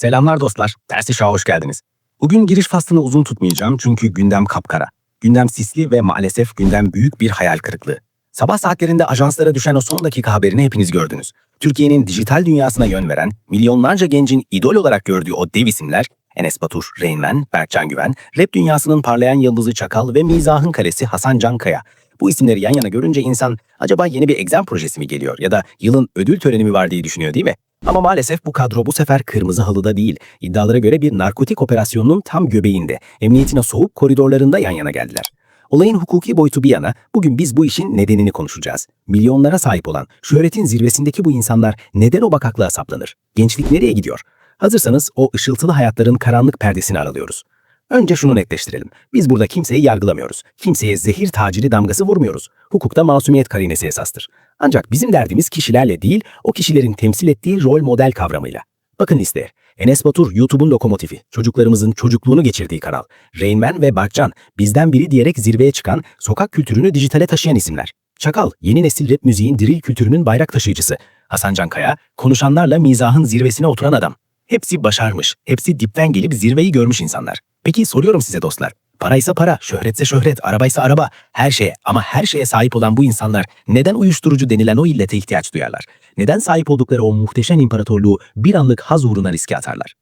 Selamlar dostlar, Dersi Şah'a hoş geldiniz. Bugün giriş faslını uzun tutmayacağım çünkü gündem kapkara. Gündem sisli ve maalesef gündem büyük bir hayal kırıklığı. Sabah saatlerinde ajanslara düşen o son dakika haberini hepiniz gördünüz. Türkiye'nin dijital dünyasına yön veren, milyonlarca gencin idol olarak gördüğü o dev isimler, Enes Batur, Rain Man, Berkcan Güven, rap dünyasının parlayan yıldızı Çakal ve mizahın kalesi Hasan Cankaya. Bu isimleri yan yana görünce insan acaba yeni bir egzam projesi mi geliyor ya da yılın ödül töreni mi var diye düşünüyor değil mi? Ama maalesef bu kadro bu sefer kırmızı halıda değil. İddialara göre bir narkotik operasyonunun tam göbeğinde, emniyetine soğuk koridorlarında yan yana geldiler. Olayın hukuki boyutu bir yana, bugün biz bu işin nedenini konuşacağız. Milyonlara sahip olan, şöhretin zirvesindeki bu insanlar neden o bakaklığa saplanır? Gençlik nereye gidiyor? Hazırsanız o ışıltılı hayatların karanlık perdesini aralıyoruz. Önce şunu netleştirelim. Biz burada kimseyi yargılamıyoruz. Kimseye zehir taciri damgası vurmuyoruz. Hukukta masumiyet karinesi esastır. Ancak bizim derdimiz kişilerle değil, o kişilerin temsil ettiği rol model kavramıyla. Bakın listeye. Enes Batur, YouTube'un lokomotifi, çocuklarımızın çocukluğunu geçirdiği kanal. Rain Man ve Berkcan, bizden biri diyerek zirveye çıkan, sokak kültürünü dijitale taşıyan isimler. Çakal, yeni nesil rap müziğin diril kültürünün bayrak taşıyıcısı. Hasan Cankaya, konuşanlarla mizahın zirvesine oturan adam. Hepsi başarmış, hepsi dipten gelip zirveyi görmüş insanlar. Peki soruyorum size dostlar. Paraysa para, şöhretse şöhret, arabaysa araba, her şeye ama her şeye sahip olan bu insanlar neden uyuşturucu denilen o illete ihtiyaç duyarlar? Neden sahip oldukları o muhteşem imparatorluğu bir anlık haz uğruna riske atarlar?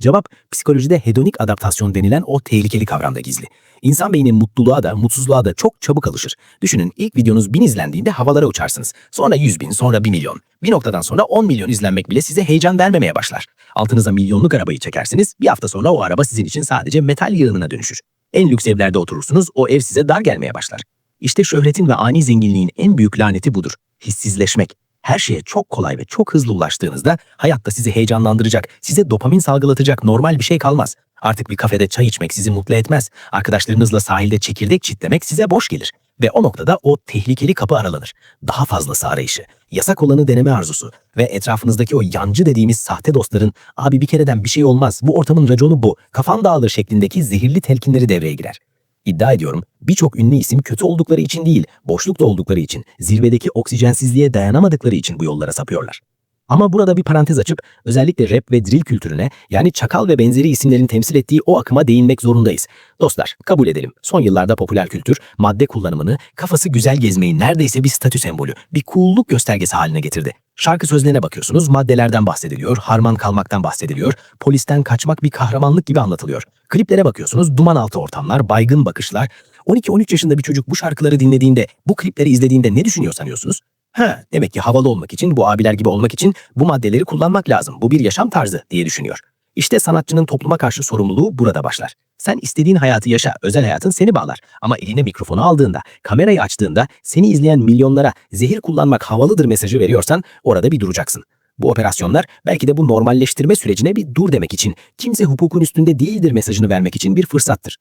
Cevap, psikolojide hedonik adaptasyon denilen o tehlikeli kavramda gizli. İnsan beyni mutluluğa da mutsuzluğa da çok çabuk alışır. Düşünün ilk videonuz 1000 izlendiğinde havalara uçarsınız. Sonra 100 bin, sonra 1 milyon. Bir noktadan sonra 10 milyon izlenmek bile size heyecan vermemeye başlar. Altınıza milyonluk arabayı çekersiniz, bir hafta sonra o araba sizin için sadece metal yığınına dönüşür. En lüks evlerde oturursunuz, o ev size dar gelmeye başlar. İşte şöhretin ve ani zenginliğin en büyük laneti budur. Hissizleşmek. Her şeye çok kolay ve çok hızlı ulaştığınızda hayatta sizi heyecanlandıracak, size dopamin salgılatacak normal bir şey kalmaz. Artık bir kafede çay içmek sizi mutlu etmez. Arkadaşlarınızla sahilde çekirdek çitlemek size boş gelir. Ve o noktada o tehlikeli kapı aralanır. Daha fazlası arayışı, yasak olanı deneme arzusu ve etrafınızdaki o yancı dediğimiz sahte dostların abi bir kereden bir şey olmaz, bu ortamın raconu bu, kafan dağılır şeklindeki zehirli telkinleri devreye girer. İddia ediyorum birçok ünlü isim kötü oldukları için değil, boşlukta oldukları için, zirvedeki oksijensizliğe dayanamadıkları için bu yollara sapıyorlar. Ama burada bir parantez açıp özellikle rap ve drill kültürüne yani çakal ve benzeri isimlerin temsil ettiği o akıma değinmek zorundayız. Dostlar kabul edelim son yıllarda popüler kültür madde kullanımını kafası güzel gezmeyi neredeyse bir statü sembolü, bir cool'luk göstergesi haline getirdi. Şarkı sözlerine bakıyorsunuz maddelerden bahsediliyor, harman kalmaktan bahsediliyor, polisten kaçmak bir kahramanlık gibi anlatılıyor. Kliplere bakıyorsunuz duman altı ortamlar, baygın bakışlar. 12-13 yaşında bir çocuk bu şarkıları dinlediğinde, bu klipleri izlediğinde ne düşünüyor sanıyorsunuz? Ha, demek ki havalı olmak için, bu abiler gibi olmak için bu maddeleri kullanmak lazım. Bu bir yaşam tarzı diye düşünüyor. İşte sanatçının topluma karşı sorumluluğu burada başlar. Sen istediğin hayatı yaşa, özel hayatın seni bağlar. Ama eline mikrofonu aldığında, kamerayı açtığında seni izleyen milyonlara zehir kullanmak havalıdır mesajı veriyorsan orada bir duracaksın. Bu operasyonlar belki de bu normalleştirme sürecine bir dur demek için, kimse hukukun üstünde değildir mesajını vermek için bir fırsattır.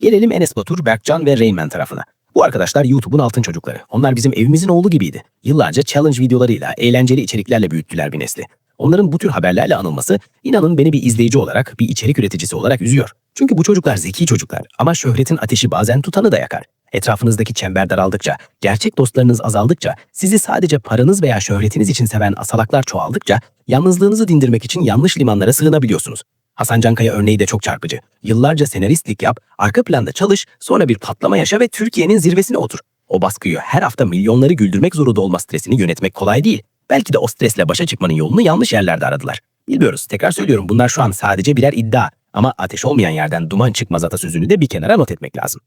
Gelelim Enes Batur, Berkcan ve Rainman tarafına. Bu arkadaşlar YouTube'un altın çocukları. Onlar bizim evimizin oğlu gibiydi. Yıllarca challenge videolarıyla, eğlenceli içeriklerle büyüttüler bir nesli. Onların bu tür haberlerle anılması, inanın beni bir izleyici olarak, bir içerik üreticisi olarak üzüyor. Çünkü bu çocuklar zeki çocuklar ama şöhretin ateşi bazen tutanı da yakar. Etrafınızdaki çember daraldıkça, gerçek dostlarınız azaldıkça, sizi sadece paranız veya şöhretiniz için seven asalaklar çoğaldıkça, yalnızlığınızı dindirmek için yanlış limanlara sığınabiliyorsunuz. Hasan Cankaya örneği de çok çarpıcı. Yıllarca senaristlik yap, arka planda çalış, sonra bir patlama yaşa ve Türkiye'nin zirvesine otur. O baskıyı her hafta milyonları güldürmek zorunda olma stresini yönetmek kolay değil. Belki de o stresle başa çıkmanın yolunu yanlış yerlerde aradılar. Bilmiyoruz. Tekrar söylüyorum bunlar şu an sadece birer iddia. Ama ateş olmayan yerden duman çıkmaz atasözünü de bir kenara not etmek lazım.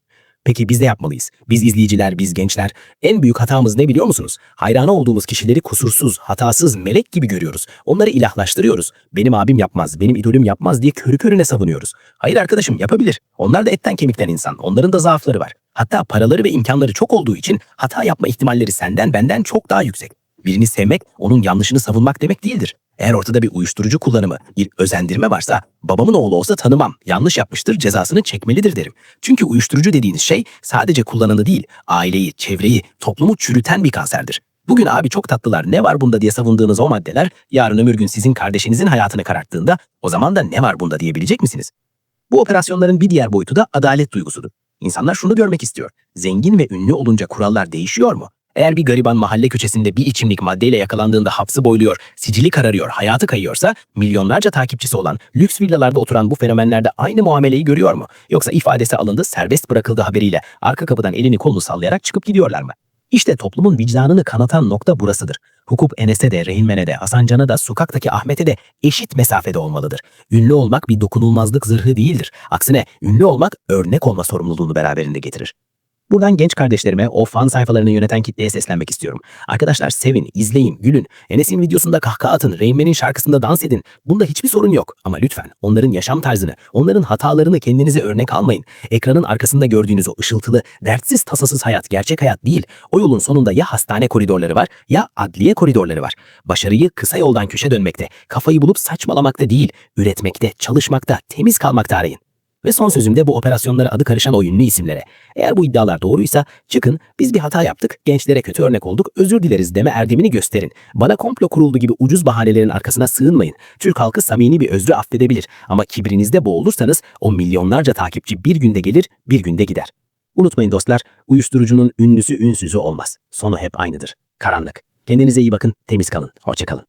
Peki biz ne yapmalıyız? Biz izleyiciler, biz gençler en büyük hatamız ne biliyor musunuz? Hayranı olduğumuz kişileri kusursuz, hatasız, melek gibi görüyoruz. Onları ilahlaştırıyoruz. Benim abim yapmaz, benim idolüm yapmaz diye körü körüne savunuyoruz. Hayır arkadaşım yapabilir. Onlar da etten kemikten insan. Onların da zaafları var. Hatta paraları ve imkanları çok olduğu için hata yapma ihtimalleri senden benden çok daha yüksek. Birini sevmek, onun yanlışını savunmak demek değildir. Eğer ortada bir uyuşturucu kullanımı, bir özendirme varsa babamın oğlu olsa tanımam, yanlış yapmıştır, cezasını çekmelidir derim. Çünkü uyuşturucu dediğiniz şey sadece kullananı değil, aileyi, çevreyi, toplumu çürüten bir kanserdir. Bugün abi çok tatlılar ne var bunda diye savunduğunuz o maddeler yarın ömür gün sizin kardeşinizin hayatını kararttığında o zaman da ne var bunda diyebilecek misiniz? Bu operasyonların bir diğer boyutu da adalet duygusudur. İnsanlar şunu görmek istiyor. Zengin ve ünlü olunca kurallar değişiyor mu? Eğer bir gariban mahalle köşesinde bir içimlik maddeyle yakalandığında hapsı boyluyor, sicili kararıyor, hayatı kayıyorsa milyonlarca takipçisi olan, lüks villalarda oturan bu fenomenlerde aynı muameleyi görüyor mu? Yoksa ifadesi alındı, serbest bırakıldı haberiyle arka kapıdan elini kolunu sallayarak çıkıp gidiyorlar mı? İşte toplumun vicdanını kanatan nokta burasıdır. Hukuk Enes'e de, Rehinmen'e de, Hasan Can'a da, sokaktaki Ahmet'e de eşit mesafede olmalıdır. Ünlü olmak bir dokunulmazlık zırhı değildir. Aksine ünlü olmak örnek olma sorumluluğunu beraberinde getirir. Buradan genç kardeşlerime, o fan sayfalarını yöneten kitleye seslenmek istiyorum. Arkadaşlar sevin, izleyin, gülün. Enes'in videosunda kahkaha atın, Reynmen'in şarkısında dans edin. Bunda hiçbir sorun yok. Ama lütfen onların yaşam tarzını, onların hatalarını kendinize örnek almayın. Ekranın arkasında gördüğünüz o ışıltılı, dertsiz tasasız hayat gerçek hayat değil. O yolun sonunda ya hastane koridorları var ya adliye koridorları var. Başarıyı kısa yoldan köşe dönmekte, kafayı bulup saçmalamakta değil, üretmekte, çalışmakta, temiz kalmakta arayın. Ve son sözümde bu operasyonlara adı karışan o ünlü isimlere. Eğer bu iddialar doğruysa çıkın biz bir hata yaptık, gençlere kötü örnek olduk, özür dileriz deme erdemini gösterin. Bana komplo kuruldu gibi ucuz bahanelerin arkasına sığınmayın. Türk halkı samimi bir özrü affedebilir. Ama kibrinizde boğulursanız o milyonlarca takipçi bir günde gelir, bir günde gider. Unutmayın dostlar, uyuşturucunun ünlüsü ünsüzü olmaz. Sonu hep aynıdır. Karanlık. Kendinize iyi bakın, temiz kalın. Hoşçakalın.